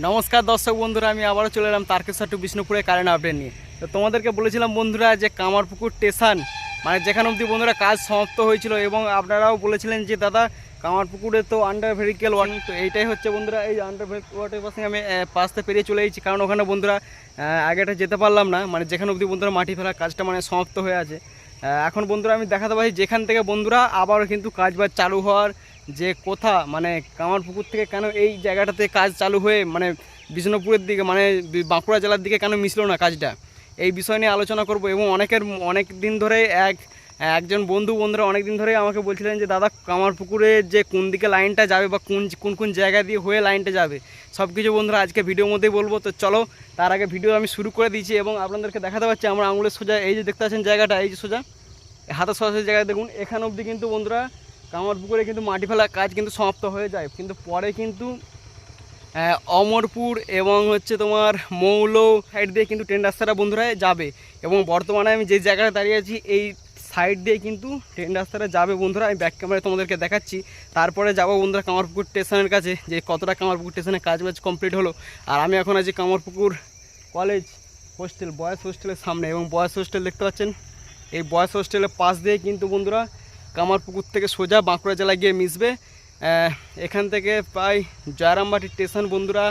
নমস্কার দর্শক বন্ধুরা, আমি আবারও চলে এলাম তারকেশ্বর টু বিষ্ণুপুরে কারেন্ট আপডেট নিয়ে। তো তোমাদেরকে বলেছিলাম বন্ধুরা যে কামারপুকুর স্টেশন মানে যেখানে অবধি বন্ধুরা কাজ সমাপ্ত হয়েছিল এবং আপনারাও বলেছিলেন যে, দাদা, কামারপুকুরে তো আন্ডার ভেহিকেল ওয়ান তো এইটাই হচ্ছে বন্ধুরা, এই আন্ডার ওয়াটের পাশে আমি পাশতে পেরিয়ে চলে এসেছি। কারণ ওখানে বন্ধুরা আগেটা যেতে পারলাম না মানে যেখানে অবধি বন্ধুরা মাটি ফেলার কাজটা মানে সমাপ্ত হয়ে আছে। এখন বন্ধুরা আমি দেখাতে পারি, যেখান থেকে বন্ধুরা আবারও কিন্তু কাজ বাজ চালু হওয়ার যে কোথা মানে কামারপুকুর থেকে কেন এই জায়গাটাতে কাজ চালু হয়ে মানে বিষ্ণুপুরের দিকে মানে বাঁকুড়া জেলার দিকে কেন মিশলো না কাজটা? এই বিষয় নিয়ে আলোচনা করব এবং অনেকের, অনেক দিন ধরে এক, একজন বন্ধু বন্ধুরা অনেক দিন ধরেই আমাকে বলছিলেন যে, দাদা, কামারপুকুরে যে কোন দিকে লাইনটা যাবে বা কোন কোন কোন জায়গা দিয়ে হয়ে লাইনটা যাবে? সব কিছু বন্ধুরা আজকে ভিডিওর মধ্যেই বলব। তো চলো, তার আগে ভিডিও আমি শুরু করে দিয়েছি এবং আপনাদেরকে দেখাতে পাচ্ছি আমরা আঙুলের সোজা। এই যে দেখতে পাচ্ছেন জায়গাটা, এই যে সোজা, হাতের সরাসরি জায়গায় দেখুন। এখানে অবধি কিন্তু বন্ধুরা কামারপুকুরে কিন্তু মাটি ফেলার কাজ কিন্তু সমাপ্ত হয়ে যায়। কিন্তু পরে কিন্তু অমরপুর এবং হচ্ছে তোমার মৌল সাইড দিয়ে কিন্তু ট্রেন রাস্তাটা বন্ধুরা যাবে। এবং বর্তমানে আমি যে জায়গায় দাঁড়িয়ে আছি, এই সাইড দিয়ে কিন্তু ট্রেন রাস্তাটা যাবে বন্ধুরা। আমি ব্যাক ক্যামেরায় তোমাদেরকে দেখাচ্ছি। তারপরে যাব বন্ধুরা কামারপুকুর স্টেশনের কাছে, যে কতটা কামারপুকুর স্টেশনে কাজ বাজ কমপ্লিট হলো। আর আমি এখন আছি কামারপুকুর কলেজ হোস্টেল বয়েজ হোস্টেলের সামনে। এবং বয়েজ হোস্টেল দেখতে পাচ্ছেন, এই বয়েজ হোস্টেলের পাশ দিয়ে কিন্তু বন্ধুরা কামারপুকুর থেকে সোজা বাঁকুড়া জেলায় গিয়ে মিশবে। এখান থেকে প্রায় জয়রামবাটি স্টেশন বন্ধুরা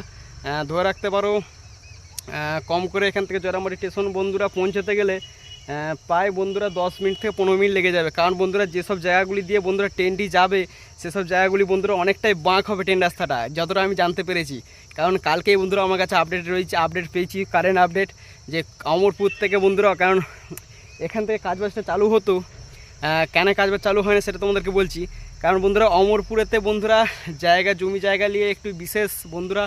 ধরে রাখতে পারো কম করে এখান থেকে জয়রামবাটি স্টেশন বন্ধুরা পৌঁছতে গেলে প্রায় বন্ধুরা দশ মিনিট থেকে পনেরো মিনিট লেগে যাবে। কারণ বন্ধুরা, যেসব জায়গাগুলি দিয়ে বন্ধুরা ট্রেনটি যাবে, সেসব জায়গাগুলি বন্ধুরা অনেকটাই বাঁক হবে ট্রেন রাস্তাটা, যতটা আমি জানতে পেরেছি। কারণ কালকেই বন্ধুরা আমার কাছে আপডেট রয়েছে আপডেট পেয়েছি কারেন্ট আপডেট যে অমরপুর থেকে বন্ধুরা, কারণ এখান থেকে কাজবাজটা চালু হতো কেন কাজবাজ চালু হয় না সেটা তোমাদেরকে বলছি। কারণ বন্ধুরা, অমরপুরেতে বন্ধুরা, জায়গা, জমি, জায়গা নিয়ে একটু বিশেষ বন্ধুরা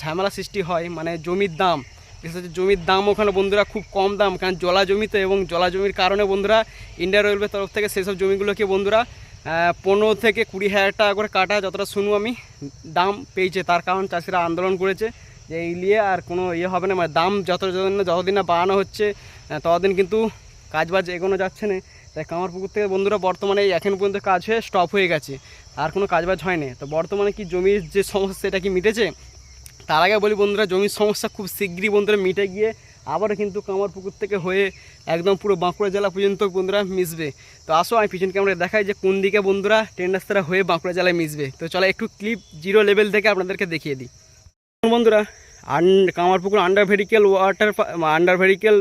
ঝামেলা সৃষ্টি হয়। মানে জমির দাম, বিশেষ জমির দাম ওখানে বন্ধুরা খুব কম দাম। কারণ জলা জমিতে এবং জলা জমির কারণে বন্ধুরা ইন্ডিয়া রেলওয়ের তরফ থেকে সেসব জমিগুলোকে বন্ধুরা পনেরো থেকে কুড়ি হাজার টাকা করে কাটা যতটা শুনু আমি, দাম পেয়েছে। তার কারণ চাষিরা আন্দোলন করেছে যে এই নিয়ে আর কোনো ইয়ে হবে না। মানে দাম যত যতদিন না যতদিন না বাড়ানো হচ্ছে ততদিন কিন্তু কাজবাজ এগোনো যাচ্ছে না। তাই কামারপুকুর থেকে বন্ধুরা বর্তমানে এখন পর্যন্ত কাজ হয়ে স্টপ হয়ে গেছে। আর কোনো কাজবাজ হয়নি। তো বর্তমানে কি জমির যে সমস্যা সেটা কি মিটেছে? তার আগে বলি বন্ধুরা, জমির সমস্যা খুব শীঘ্রই বন্ধুরা মিটে গিয়ে আবারও কিন্তু কামারপুকুর থেকে হয়ে একদম পুরো বাঁকুড়া জেলা পর্যন্ত বন্ধুরা মিশবে। তো আসো, আমি পিছন ক্যামেরা দেখাই যে কোন দিকে বন্ধুরা ট্রেন রাস্তাটা হয়ে বাঁকুড়া জেলায় মিশবে। তো চলো, একটু ক্লিপ জিরো লেভেল থেকে আপনাদেরকে দেখিয়ে দিই। বন্ধুরা আন Kamarpukur under vehicular water under vehicular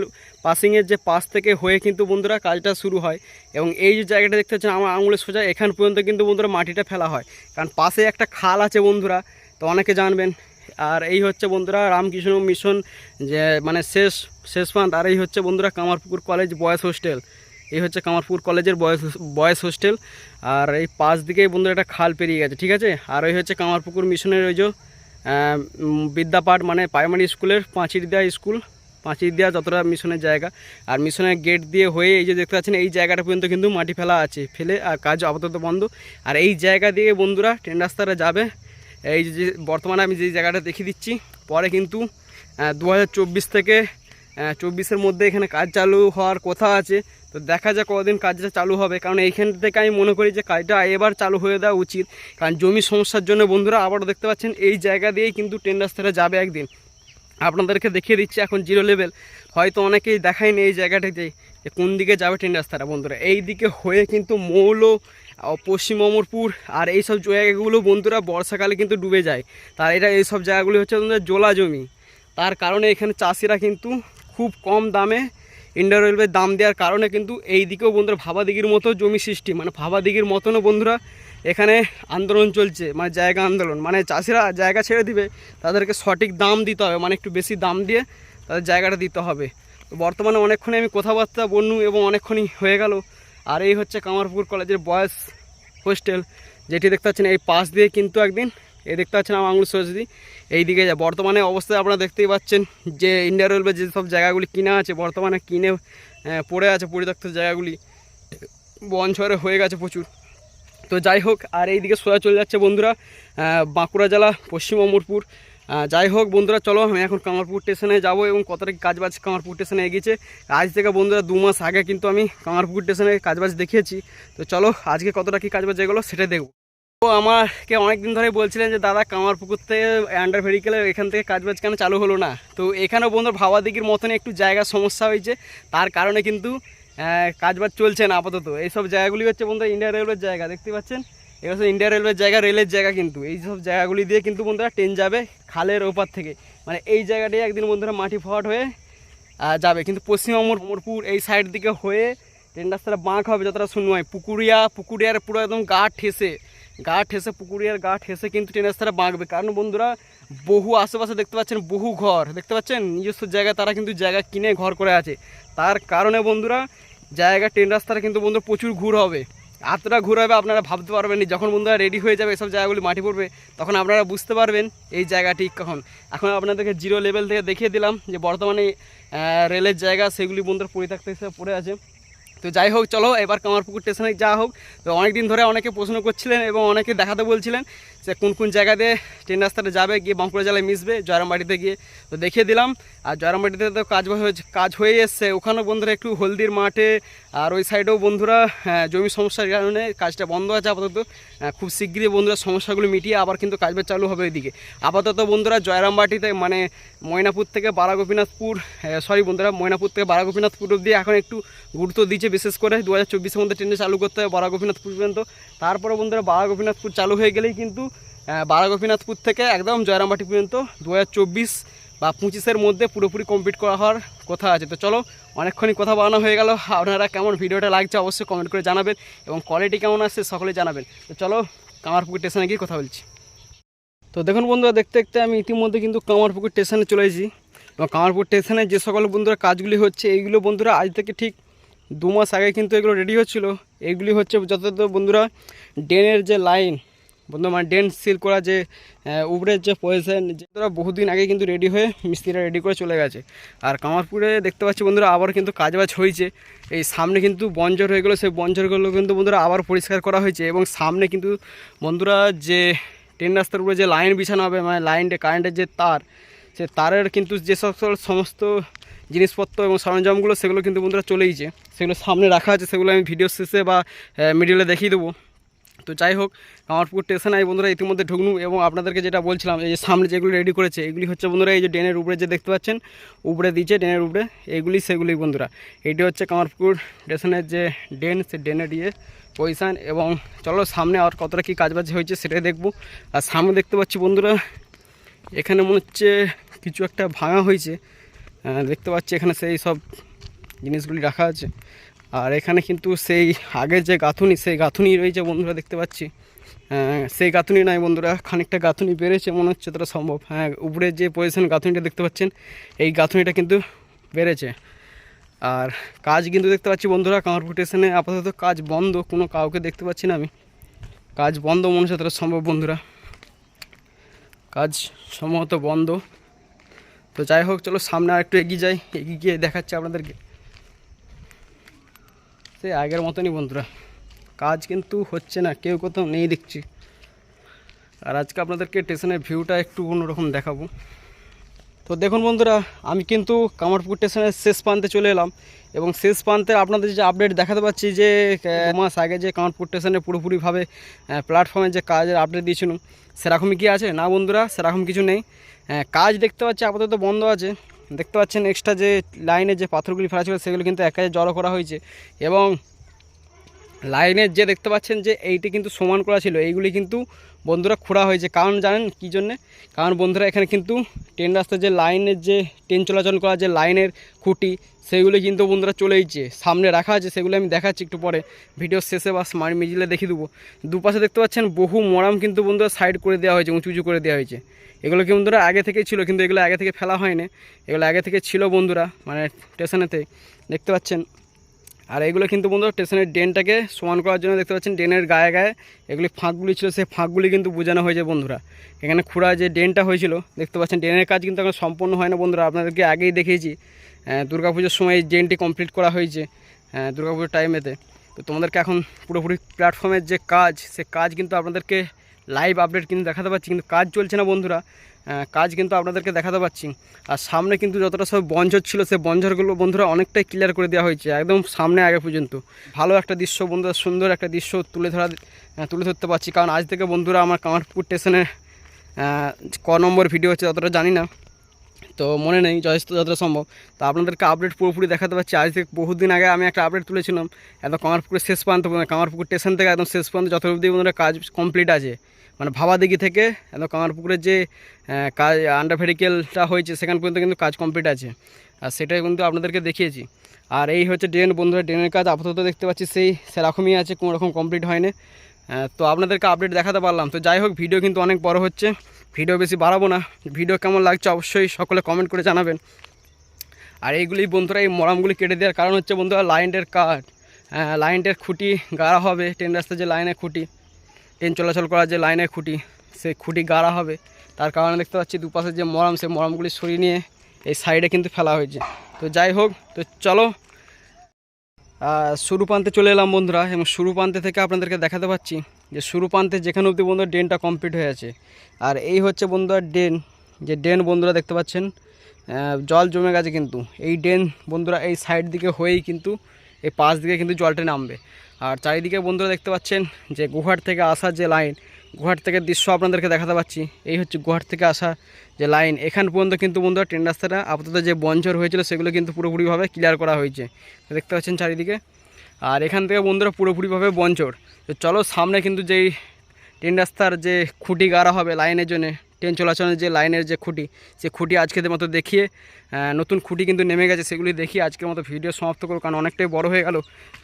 পাসিংয়ের যে পাশ থেকে হয়ে কিন্তু বন্ধুরা কাজটা শুরু হয় এবং এই যে জায়গাটা দেখতে পাচ্ছেন, আমার আঙুলের সোজা এখান পর্যন্ত কিন্তু বন্ধুরা মাটিটা ফেলা হয়। কারণ পাশে একটা খাল আছে বন্ধুরা, তো অনেকে জানবেন। আর এই হচ্ছে বন্ধুরা রামকৃষ্ণ মিশন যে মানে শেষ শেষ পান্ত আর এই হচ্ছে বন্ধুরা কামারপুকুর কলেজ বয়েজ হোস্টেল। এই হচ্ছে কামারপুর কলেজের বয়েজ বয়েজ হোস্টেল। আর এই পাশ দিকেই বন্ধুরা একটা খাল পেরিয়ে গেছে, ঠিক আছে? আর ওই হচ্ছে কামারপুকুর মিশনের ওই যে বিদ্যাপাঠ মানে প্রাইমারি স্কুলের পাঁচির দেওয়া স্কুল। পাঁচির দেওয়া যতটা মিশনের জায়গা। আর মিশনের গেট দিয়ে হয়ে এই যে দেখতে পাচ্ছেন, এই জায়গাটা পর্যন্ত কিন্তু মাটি ফেলা আছে। ফেলে আর কাজ আপাতত বন্ধ। আর এই জায়গা দিয়ে বন্ধুরা ট্রেন রাস্তাটা যাবে। এই যে যে বর্তমানে আমি যে জায়গাটা দেখিয়ে দিচ্ছি, পরে কিন্তু দু হাজার চব্বিশ থেকে চব্বিশের মধ্যে এখানে কাজ চালু হওয়ার কথা আছে। তো দেখা যাক কদিন কাজটা চালু হবে। কারণ এইখান থেকে আমি মনে করি যে কাজটা এবার চালু হয়ে দেওয়া উচিত। কারণ জমি সমস্যার জন্য বন্ধুরা আবারও দেখতে পাচ্ছেন, এই জায়গা দিয়েই কিন্তু ট্রেন রাস্তাটা যাবে একদিন। আপনাদেরকে দেখিয়ে দিচ্ছি এখন জিরো লেভেল। হয়তো অনেকেই দেখায়নি এই জায়গাটাতে যে কোন দিকে যাবে ট্রেন রাস্তাটা, বন্ধুরা। এই দিকে হয়ে কিন্তু মৌল পশ্চিম অমরপুর আর এই সব জায়গাগুলো, বন্ধুরা, বর্ষাকালে কিন্তু ডুবে যায়। তার এটা এই সব জায়গাগুলি হচ্ছে বন্ধুরা জোলা জমি। তার কারণে এখানে চাষিরা কিন্তু খুব কম দামে ইন্ডিয়া রেলওয়ের দাম দেওয়ার কারণে কিন্তু এই দিকেও বন্ধুরা ভাবাদিঘির মতো জমি সৃষ্টি। মানে ভাবাদিঘির মতনও বন্ধুরা এখানে আন্দোলন চলছে মানে জায়গা আন্দোলন মানে চাষিরা জায়গা ছেড়ে দিবে, তাদেরকে সঠিক দাম দিতে হবে মানে একটু বেশি দাম দিয়ে তাদের জায়গাটা দিতে হবে। তো বর্তমানে অনেকক্ষণই আমি কথাবার্তা বললু এবং অনেকক্ষণই হয়ে গেল। আর এই হচ্ছে কামারপুর কলেজের বয়েজ হোস্টেল, যেটি দেখতে পাচ্ছেন এই পাশ দিয়ে কিন্তু একদিন, এই দেখতে পাচ্ছেন আমার আঙুল সরস্বতী এই দিকে যা বর্তমানে অবস্থায় আপনারা দেখতেই পাচ্ছেন যে ইন্ডিয়া রেলওয়ে যে সব জায়গাগুলি কিনা আছে, বর্তমানে কিনে পড়ে আছে পরিত্যক্ত জায়গাগুলি, বন হয়ে গেছে প্রচুর। তো যাই হোক, আর এইদিকে সোজা চলে যাচ্ছে বন্ধুরা বাঁকুড়া জেলা, পশ্চিম অমরপুর যাই হোক বন্ধুরা, চলো আমি এখন কামারপুর স্টেশনে যাব এবং কতটা কাজবাজ কামারপুর স্টেশনে এগিয়েছে। আজ থেকে বন্ধুরা দু মাস আগে কিন্তু আমি কামারপুর স্টেশনে কাজবাজ দেখিয়েছি। তো চলো, আজকে কতটা কি কাজবাজ এগুলো সেটা দেখব। তো আমাকে অনেক দিন ধরে বলছিলেন যে, দাদা কামারপুকুর থেকে আন্ডার ভেরিকেলে এখান থেকে কাজবাজ কেন চালু হলো না? তো এখানেও বন্ধুরা ভাবা দিঘির মতনই একটু জায়গার সমস্যা হয়েছে। তার কারণে কিন্তু কাজবাজ চলছে না আপাতত। এইসব জায়গাগুলি হচ্ছে বন্ধুরা ইন্ডিয়া রেলওয়ের জায়গা, দেখতে পাচ্ছেন? এগুলো হচ্ছে ইন্ডিয়া রেলওয়ের জায়গা রেলের জায়গা কিন্তু। এই সব জায়গাগুলি দিয়ে কিন্তু বন্ধুরা ট্রেন যাবে খালের ওপার থেকে। মানে এই জায়গাটাই একদিন বন্ধুরা মাটি ফট হয়ে যাবে। কিন্তু পশ্চিম অমরপুর এই সাইড দিকে হয়ে ট্রেন রাস্তাটা বাঁক হবে যতটা শুনবাই পুকুরিয়া, পুকুরিয়ার পুরো একদম গা ঠেসে গা ঠেসে, পুকুরিয়ার গা ঠেসে কিন্তু ট্রেন রাস্তাটা বাঁকবে। কারণ বন্ধুরা বহু আশেপাশে দেখতে পাচ্ছেন বহু ঘর। দেখতে পাচ্ছেন? নিজস্ব জায়গায় তারা কিন্তু জায়গা কিনে ঘর করে আছে। তার কারণে বন্ধুরা, জায়গা, ট্রেন রাস্তাটা কিন্তু বন্ধুরা প্রচুর ঘুর হবে। এতটা ঘুর হবে আপনারা ভাবতে পারবেন না। যখন বন্ধুরা রেডি হয়ে যাবে এসব জায়গাগুলি মাটি পড়বে, তখন আপনারা বুঝতে পারবেন এই জায়গাটি কখন। এখন আপনাদেরকে জিরো লেভেল থেকে দেখিয়ে দিলাম যে বর্তমানে রেলের জায়গা, সেগুলি বন্ধুরা পরিত্যক্ত হিসেবে পড়ে আছে। তো যাই হোক, চলো এবার কামারপুকুর স্টেশনে যা হোক। তো অনেক দিন ধরে অনেকে প্রশ্ন করছিলেন এবং অনেকে দেখাতে বলছিলেন যে কোন কোন জায়গাতে ট্রেন রাস্তাটা যাবে, গিয়ে বাঁকুড়া জেলায় মিশবে, জয়রামবাড়িতে গিয়ে। তো দেখিয়ে দিলাম। আর জয়রামবাড়িতে তো কাজ হয়ে কাজ হয়ে এসছে। ওখানেও বন্ধুরা একটু হলদির মাঠে আর ওই সাইডেও বন্ধুরা আহ, জমি সমস্যার কারণে কাজটা বন্ধ আছে আপাতত। খুব শীঘ্রই বন্ধুরা সমস্যাগুলো মিটিয়ে আবার কিন্তু কাজবাজ চালু হবে ওইদিকে। আপাতত বন্ধুরা জয়রামবাটিতে মানে ময়নাপুর থেকে বারাগোপীনাথপুর সরি বন্ধুরা ময়নাপুর থেকে বারাগোপীনাথপুর অব্দি এখন একটু গুরুত্ব দিচ্ছে বিশেষ করে দু হাজার চব্বিশের মধ্যে ট্রেনে চালু করতে হবে বারাগোপীনাথপুর পর্যন্ত। তারপরে বন্ধুরা বারাগোপীনাথপুর চালু হয়ে গেলেই কিন্তু বারাগোপীনাথপুর থেকে একদম জয়রামবাটি পর্যন্ত দু হাজার চব্বিশ বা পঁচিশের মধ্যে পুরোপুরি কমপ্লিট করা হওয়ার কথা আছে। তো চলো, অনেকক্ষণই কথা বানানো হয়ে গেল। আপনারা কেমন ভিডিওটা লাগছে অবশ্যই কমেন্ট করে জানাবেন এবং কোয়ালিটি কেমন আসছে সকলে জানাবেন। তো চলো, কামারপুকুর স্টেশনে গিয়ে কথা বলছি। তো দেখুন বন্ধুরা, দেখতে দেখতে আমি ইতিমধ্যে কিন্তু কামারপুকুর স্টেশনে চলে এসেছি। এবং কামারপুর স্টেশনে যে সকল বন্ধুরা কাজগুলি হচ্ছে, এইগুলো বন্ধুরা আজ থেকে ঠিক দু মাস আগে কিন্তু এগুলো রেডি হচ্ছিল। এইগুলি হচ্ছে যত বন্ধুরা, ড্রেনের যে লাইন বন্ধু মানে ডেন্ট সিল করা যে উপরের যে পজিশন যেগুলো বহুদিন আগে কিন্তু রেডি হয়ে মিস্ত্রিরা রেডি করে চলে গেছে। আর কামারপুরে দেখতে পাচ্ছি বন্ধুরা, আবার কিন্তু কাজবাজ হয়েছে। এই সামনে কিন্তু বঞ্জর হয়ে গেলো, সেই বঞ্জরগুলো কিন্তু বন্ধুরা আবার পরিষ্কার করা হয়েছে এবং সামনে কিন্তু বন্ধুরা যে ট্রেন রাস্তার উপরে যে লাইন বিছানো হবে মানে লাইনটা কারেন্টের যে তার, সে তারের কিন্তু যে সকল সমস্ত জিনিসপত্র এবং সরঞ্জামগুলো, সেগুলো কিন্তু বন্ধুরা চলেইছে। সেগুলো সামনে রাখা আছে, সেগুলো আমি ভিডিও শেষে বা মিডিলে দেখিয়ে দেবো। তো যাই হোক কামারপুর স্টেশনে এই বন্ধুরা ইতিমধ্যে ঢুকনু এবং আপনাদেরকে যেটা বলছিলাম, এই যে সামনে যেগুলো রেডি করেছে, এগুলি হচ্ছে বন্ধুরা এই যে ড্রেনের উপরে যে দেখতে পাচ্ছেন, উপরে দিচ্ছে ড্রেনের উপরে এইগুলি সেগুলি বন্ধুরা। এটি হচ্ছে কামারপুর স্টেশনের যে ড্রেন সে ড্রেনের দিয়ে পজিশান এবং চলো সামনে আর কতটা কী কাজবাজ হয়েছে সেটাই দেখব। আর সামনে দেখতে পাচ্ছি বন্ধুরা, এখানে মনে হচ্ছে কিছু একটা ভাঙা হয়েছে। দেখতে পাচ্ছি এখানে সেই সব জিনিসগুলি রাখা আছে। আর এখানে কিন্তু সেই আগের যে গাঁথুনি সেই গাঁথুনি রয়েছে বন্ধুরা দেখতে পাচ্ছি আহ, সেই গাঁথুনি নাই বন্ধুরা খানিকটা গাঁথুনি বেড়েছে মনে হচ্ছে তোরা সম্ভব। হ্যাঁ উপরে যে পজিশন গাঁথুনিটা দেখতে পাচ্ছেন এই গাঁথুনিটা কিন্তু বেড়েছে। আর কাজ কিন্তু দেখতে পাচ্ছি বন্ধুরা কামারপুর আপাতত কাজ বন্ধ কোনো কাউকে দেখতে পাচ্ছি না আমি। কাজ বন্ধ মনে হচ্ছে তোরা সম্ভব বন্ধুরা। কাজ সম্ভবত বন্ধ। তো যাই হোক চলো সামনে আর একটু এগিয়ে যাই এগিয়ে গিয়ে দেখাচ্ছি আপনাদেরকে। সেই আগের মতনই বন্ধুরা। কাজ কিন্তু হচ্ছে না, কেউ কোথাও নেই দেখছি। আর আজকে আপনাদেরকে স্টেশনের ভিউটা একটু অন্যরকম দেখাবো। তো দেখুন বন্ধুরা, আমি কিন্তু কামারপুর স্টেশনের শেষ প্রান্তে চলে এলাম এবং শেষ প্রান্তে আপনাদের যে আপডেট দেখাতে পাচ্ছি যে মাস আগে যে কামারপুর স্টেশনে পুরোপুরিভাবে প্ল্যাটফর্মে যে কাজের আপডেট দিয়েছিলাম, সেরকমই কি আছে? না বন্ধুরা, সেরকম কিছু নেই। কাজ দেখতে পাচ্ছি আপাতত বন্ধ আছে। দেখতে পাচ্ছেন এক্সট্রা যে লাইনে যে পাথরগুলি ফেলা ছিল, সেগুলো কিন্তু এক জড়ো করা হয়েছে। এবং লাইনের যে দেখতে পাচ্ছেন যে, এইটি কিন্তু সমান করা ছিল। এইগুলি কিন্তু বন্ধুরা খোঁড়া হয়েছে। কারণ জানেন কী জন্যে? কারণ বন্ধুরা এখানে কিন্তু ট্রেন রাস্তার যে লাইনের যে ট্রেন চলাচল করা যে লাইনের খুঁটি, সেগুলি কিন্তু বন্ধুরা চলেইছে সামনে রাখা আছে, সেগুলো আমি দেখাচ্ছি একটু পরে। ভিডিও শেষে বা স্মার্ট মিডিলে দেখিয়ে দেবো। দুপাশে দেখতে পাচ্ছেন বহু মরাম কিন্তু বন্ধুরা সাইড করে দেওয়া হয়েছে, উঁচু উঁচু করে দেওয়া হয়েছে। এগুলো কি বন্ধুরা আগে থেকেই ছিল, কিন্তু এগুলো আগে থেকে ফেলা হয়নি। এগুলো আগে থেকে ছিল বন্ধুরা মানে স্টেশনেতে। দেখতে পাচ্ছেন? আর এগুলো কিন্তু বন্ধু স্টেশনের ড্রেনটাকে সমান করার জন্য দেখতে পাচ্ছেন, ড্রেনের গায়ে গায়ে এগুলি ফাঁকগুলি ছিল, সেই ফাঁকগুলি কিন্তু বোঝানো হয়েছে বন্ধুরা। এখানে খুঁড়া যে ড্রেনটা হয়েছিল, দেখতে পাচ্ছেন, ড্রেনের কাজ কিন্তু এখন সম্পূর্ণ হয় না বন্ধুরা, আপনাদেরকে আগেই দেখিয়েছি। দুর্গা পুজোর সময় এই ড্রেনটি কমপ্লিট করা হয়েছে দুর্গা পুজোর টাইমেতে তো তোমাদেরকে এখন পুরোপুরি প্ল্যাটফর্মের যে কাজ, সে কাজ কিন্তু আপনাদেরকে লাইভ আপডেট কিন্তু দেখাতে পাচ্ছি, কিন্তু কাজ চলছে না বন্ধুরা। কাজ কিন্তু আপনাদেরকে দেখাতে পাচ্ছি। আর সামনে কিন্তু যতটা সব বঞ্জর ছিল, সে বঞ্জরগুলো বন্ধুরা অনেকটাই ক্লিয়ার করে দেওয়া হয়েছে, একদম সামনে আগে পর্যন্ত। ভালো একটা দৃশ্য বন্ধুরা, সুন্দর একটা দৃশ্য তুলে ধরা তুলে ধরতে পারছি। কারণ আজ থেকে বন্ধুরা আমার কামারপুকুর স্টেশনে ক নম্বর ভিডিও হচ্ছে ততটা জানি না। তো মনে নেই, যথেষ্ট, যতটা সম্ভব। তো আপনাদেরকে আপডেট পুরোপুরি দেখাতে পারছি। আজ থেকে বহুদিন আগে আমি একটা আপডেট তুলেছিলাম। একদম কামারপুকুরের শেষ প্রান্ত কামারপুকুর স্টেশন থেকে একদম শেষ প্রান্ত যত অবধি বন্ধুরা কাজ কমপ্লিট আছে। মানে ভাবাদিঘি থেকে একদম কামারপুকুরের যে কাজ আন্ডার ভেরিকেলটা হয়েছে, সেখান পর্যন্ত কিন্তু কাজ কমপ্লিট আছে। আর সেটাই কিন্তু আপনাদেরকে দেখিয়েছি। আর এই হচ্ছে ড্রেন, বন্ধুরা, ড্রেনের কাজ আপাতত দেখতে পাচ্ছি সেই সেরকমই আছে, কোনো রকম কমপ্লিট হয়নি। তো আপনাদেরকে আপডেট দেখাতে পারলাম। তো যাই হোক, ভিডিও কিন্তু অনেক বড় হচ্ছে। ভিডিও বেশি বাড়াবো না। ভিডিও কেমন লাগছে অবশ্যই সকলে কমেন্ট করে জানাবেন। আর এইগুলি বন্ধুরা, এই মরামগুলি কেটে দেওয়ার কারণ হচ্ছে বন্ধুরা লাইনের কাঠ লাইনের খুঁটি, গাড়া হবে, ট্রেন রাস্তার যে লাইনের খুঁটি। ট্রেন চলাচল করার যে লাইনের খুঁটি সেই খুঁটি গাড়া হবে। তার কারণে দেখতে পাচ্ছি দুপাশে যে মরম সেই মরমগুলি সরিয়ে নিয়ে এই সাইডে কিন্তু ফেলা হয়েছে। তো যাই হোক, তো চলো শুরু প্রান্তে চলে এলাম বন্ধুরা, এবং শুরু প্রান্তে থেকে আপনাদেরকে দেখাতে পাচ্ছি যে শুরু প্রান্তে যেখানে অবধি বন্ধুরা ড্রেনটা কমপ্লিট হয়ে আছে। আর এই হচ্ছে বন্ধুরা ড্রেন, যে ড্রেন বন্ধুরা দেখতে পাচ্ছেন জল জমে গেছে কিন্তু। এই ড্রেন বন্ধুরা এই সাইড দিকে হয়েই কিন্তু এই পাশ দিকে কিন্তু জলটা নামবে। আর চারিদিকে বন্ধুরা দেখতে পাচ্ছেন যে গুহাট থেকে আসা যে লাইন গুহাট থেকে দৃশ্য আপনাদেরকে দেখাতে পাচ্ছি, এই হচ্ছে গুহাট থেকে আসা যে লাইন। এখান পর্যন্ত কিন্তু বন্ধুরা ট্রেন রাস্তাটা, আপাতত যে বঞ্চর হয়েছিল সেগুলো কিন্তু পুরোপুরিভাবে ক্লিয়ার করা হয়েছে। দেখতে পাচ্ছেন চারিদিকে। আর এখান থেকে বন্ধুরা পুরোপুরিভাবে বঞ্চর তো চলো সামনে কিন্তু যেই ট্রেন রাস্তার যে খুঁটি গাড়া হবে লাইনের জন্য ট্রেন চলাচলের যে লাইনের যে খুঁটি, সে খুঁটি আজকের মতো দেখিয়ে নতুন খুঁটি কিন্তু নেমে গেছে, সেগুলি দেখিয়ে আজকের মতো ভিডিও সমাপ্ত করব। কারণ অনেকটাই বড় হয়ে গেল।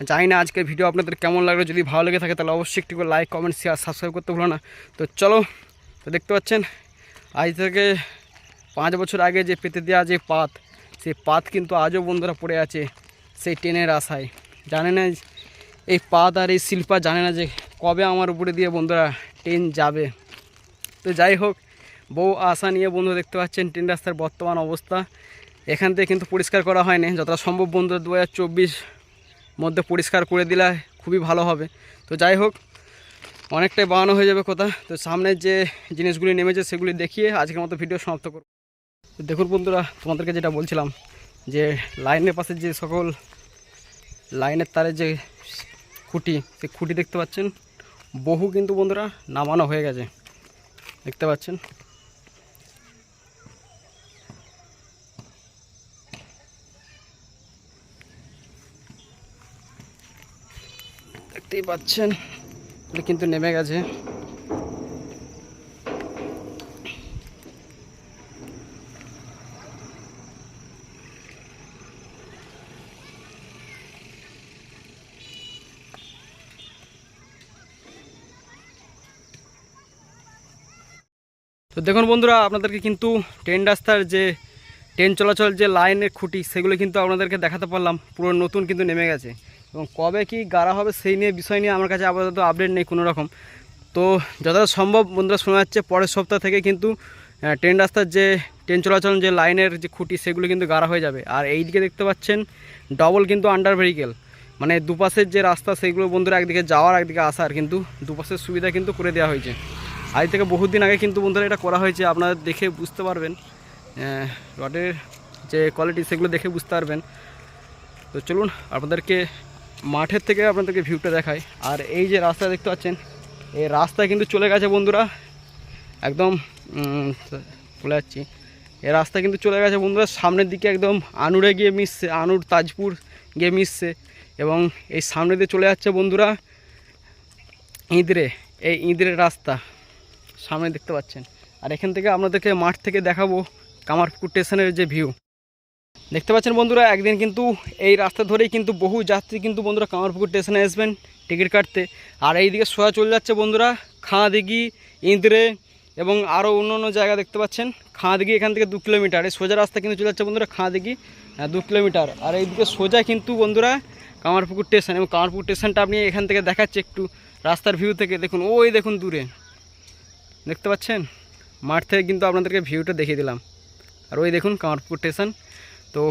জানি না আজকের ভিডিও আপনাদের কেমন লাগল। যদি ভালো লেগে থাকে, তাহলে অবশ্যই একটু লাইক, কমেন্ট শেয়ার সাবস্ক্রাইব করতে ভুলো না। তো চলো, তো দেখতে পাচ্ছেন, আজ থেকে পাঁচ বছর আগে যে পেতে দেওয়া যে পাত সেই পাত কিন্তু আজও বন্ধুরা পড়ে আছে সেই ট্রেনের আশায়। জানে না এই পাত আর এই শিল্পা জানে না যে কবে আমার উপরে দিয়ে বন্ধুরা ট্রেন যাবে। তো যাই হোক বউ আশা নিয়ে বন্ধু দেখতে পাচ্ছেন ট্রেন রাস্তার বর্তমান অবস্থা। এখান থেকে কিন্তু পরিষ্কার করা হয়নি। যতটা সম্ভব বন্ধু দু হাজার চব্বিশ মধ্যে পরিষ্কার করে দিলে খুবই ভালো হবে। তো যাই হোক, অনেকটাই বাড়ানো হয়ে যাবে কথা। তো সামনে যে জিনিসগুলি নেমেছে সেগুলি দেখিয়ে আজকের মতো ভিডিও সমাপ্ত করব। দেখুন বন্ধুরা, তোমাদেরকে যেটা বলছিলাম যে লাইনের পাশে যে সকল লাইনের তারে যে খুঁটি সে খুঁটি দেখতে পাচ্ছেন। বহু কিন্তু বন্ধুরা নামানো হয়ে গেছে। দেখতে পাচ্ছেন? দেখতেই পাচ্ছেন এগুলো কিন্তু নেমে গেছে। তো দেখুন বন্ধুরা, আপনাদেরকে কিন্তু ট্রেন রাস্তার যে ট্রেন চলাচল যে লাইনের খুঁটি, সেগুলো কিন্তু আপনাদেরকে দেখাতে পারলাম। পুরো নতুন কিন্তু নেমে গেছে। এবং কবে কি গাড়া হবে সেই নিয়ে বিষয় নিয়ে আমার কাছে আপাতত আপডেট নেই কোনো রকম। তো যতটা সম্ভব বন্ধুরা শোনা যাচ্ছে, পরের সপ্তাহ থেকে কিন্তু ট্রেন রাস্তার যে ট্রেন চলাচল, যে লাইনের যে খুঁটি, সেগুলো কিন্তু গাড়া হয়ে যাবে। আর এই দিকে দেখতে পাচ্ছেন ডবল কিন্তু আন্ডার ভেহিকেল মানে দুপাশের যে রাস্তা, সেগুলো বন্ধুরা একদিকে যাওয়ার, একদিকে আসার কিন্তু দুপাশের সুবিধা কিন্তু করে দেওয়া হয়েছে। আজ থেকে বহুত দিন আগে কিন্তু বন্ধুরা এটা করা হয়েছে, আপনারা দেখে বুঝতে পারবেন। রডের যে কোয়ালিটি সেগুলো দেখে বুঝতে পারবেন। তো চলুন, আপনাদেরকে মাঠের থেকে আপনাদেরকে ভিউটা দেখায় আর এই যে রাস্তা দেখতে পাচ্ছেন, এই রাস্তা কিন্তু চলে গেছে বন্ধুরা। একদম বলে যাচ্ছি। এই রাস্তা কিন্তু চলে গেছে বন্ধুরা। সামনের দিকে একদম আনুরে গিয়ে মিশছে, আনুর তাজপুর গিয়ে মিশছে এবং এই সামনে দিয়ে চলে যাচ্ছে বন্ধুরা ইঁদরে এই ইঁদরের রাস্তা সামনে দেখতে পাচ্ছেন। আর এখান থেকে আপনাদেরকে মাঠ থেকে দেখাবো কামারপুকুর স্টেশনের যে ভিউ দেখতে পাচ্ছেন বন্ধুরা, একদিন কিন্তু এই রাস্তা ধরেই কিন্তু বহু যাত্রী কিন্তু বন্ধুরা কামারপুকুর স্টেশনে আসবেন টিকিট কাটতে। আর এইদিকে সোজা চলে যাচ্ছে বন্ধুরা, খাঁদিঘি, ইঁদরে এবং আরও অন্য অন্য জায়গা দেখতে পাচ্ছেন। খাঁদিঘি এখান থেকে দু কিলোমিটার, এই সোজা রাস্তা কিন্তু চলে যাচ্ছে বন্ধুরা খাঁদিঘি দু কিলোমিটার। আর এইদিকে সোজা কিন্তু বন্ধুরা কামারপুকুর স্টেশন এবং কামারপুকুর স্টেশনটা আপনি এখান থেকে দেখাচ্ছে একটু রাস্তার ভিউ থেকে। দেখুন, ওই দেখুন দূরে, দেখতে পাচ্ছেন? মাঠ থেকে কিন্তু আপনাদেরকে ভিউটা দেখিয়ে দিলাম। আর ওই দেখুন কামারপুর স্টেশন। তো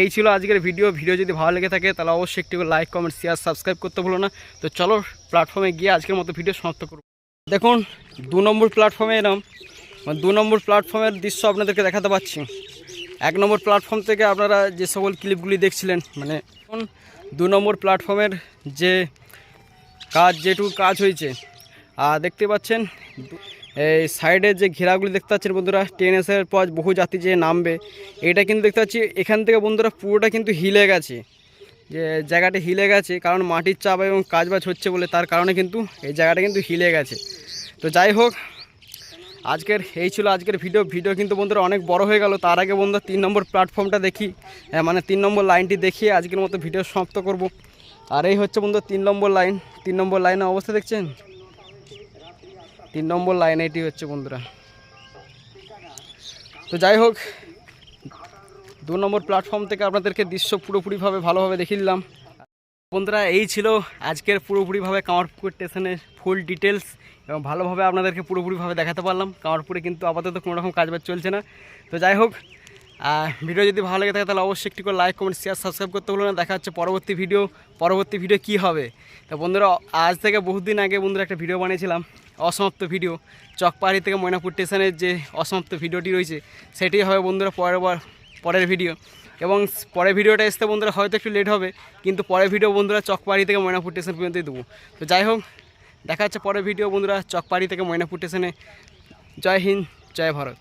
এই ছিল আজকের ভিডিও। ভিডিও যদি ভালো লেগে থাকে, তাহলে অবশ্যই একটু লাইক কমেন্ট শেয়ার সাবস্ক্রাইব করতে ভুলো না। তো চলো প্ল্যাটফর্মে গিয়ে আজকের মতো ভিডিও সমাপ্ত করব। দেখুন, দু নম্বর প্ল্যাটফর্মে এলাম। মানে দু নম্বর প্ল্যাটফর্মের দৃশ্য আপনাদেরকে দেখাতে পাচ্ছি। এক নম্বর প্ল্যাটফর্ম থেকে আপনারা যে সকল ক্লিপগুলি দেখছিলেন মানে দু নম্বর প্ল্যাটফর্মের যে কাজ, যেটুকু কাজ হয়েছে আর দেখতে পাচ্ছেন এই সাইডে যে ঘেরাগুলি দেখতে পাচ্ছেন বন্ধুরা ট্রেন আসার পর বহু যাত্রী যে নামবে, এটা কিন্তু দেখতে পাচ্ছি, এখান থেকে বন্ধুরা পুরোটা কিন্তু হিলে গেছে। যে জায়গাটা হিলে গেছে, কারণ মাটির চাপ এবং কাজবাজ হচ্ছে বলে তার কারণে কিন্তু এই জায়গাটা কিন্তু হিলে গেছে। তো যাই হোক, আজকের, এই ছিল আজকের ভিডিও। ভিডিও কিন্তু বন্ধুরা অনেক বড় হয়ে গেল। তার আগে বন্ধুরা তিন নম্বর প্ল্যাটফর্মটা দেখি মানে তিন নম্বর লাইনটি দেখিয়ে আজকের মতো ভিডিও সমাপ্ত করব। আর এই হচ্ছে বন্ধু তিন নম্বর লাইন। তিন নম্বর লাইনে অবস্থা দেখছেন? তিন নম্বর লাইন এটি হচ্ছে বন্ধুরা। তো যাই হোক, দু নম্বর প্ল্যাটফর্ম থেকে আপনাদেরকে দৃশ্য পুরোপুরিভাবে ভালোভাবে দেখিয়ে দিলাম। বন্ধুরা, এই ছিল আজকের পুরোপুরিভাবে কামারপুকুর স্টেশনের ফুল ডিটেলস এবং ভালোভাবে আপনাদেরকে পুরোপুরিভাবে দেখাতে পারলাম। কামারপুরে কিন্তু আপাতত কোনো রকম কাজবাজ চলছে না। তো যাই হোক ভিডিও যদি ভালো লেগে থাকে তাহলে অবশ্যই একটি করে লাইক কমেন্ট শেয়ার সাবস্ক্রাইব করতে ভুলো না। দেখা হচ্ছে পরবর্তী ভিডিও পরবর্তী ভিডিও কি হবে? তো বন্ধুরা, আজ থেকে বহুদিন আগে বন্ধুরা একটা ভিডিও বানিয়েছিলাম। অসমাপ্ত ভিডিও। চকপাহাড়ি থেকে ময়নাপুর স্টেশনের যে অসমাপ্ত ভিডিওটি রয়েছে, সেটি হবে বন্ধুরা পরের বার পরের ভিডিও। এবং পরের ভিডিওটা আসতে বন্ধুরা হয়তো একটু লেট হবে, কিন্তু পরের ভিডিও বন্ধুরা চকপাহাড়ি থেকে ময়নাপুর স্টেশন পর্যন্তই দেবো। তো যাই হোক, দেখা যাচ্ছে পরের ভিডিও বন্ধুরা চকপাহাড়ি থেকে ময়নাপুর স্টেশনে। জয় হিন্দ, জয় ভারত।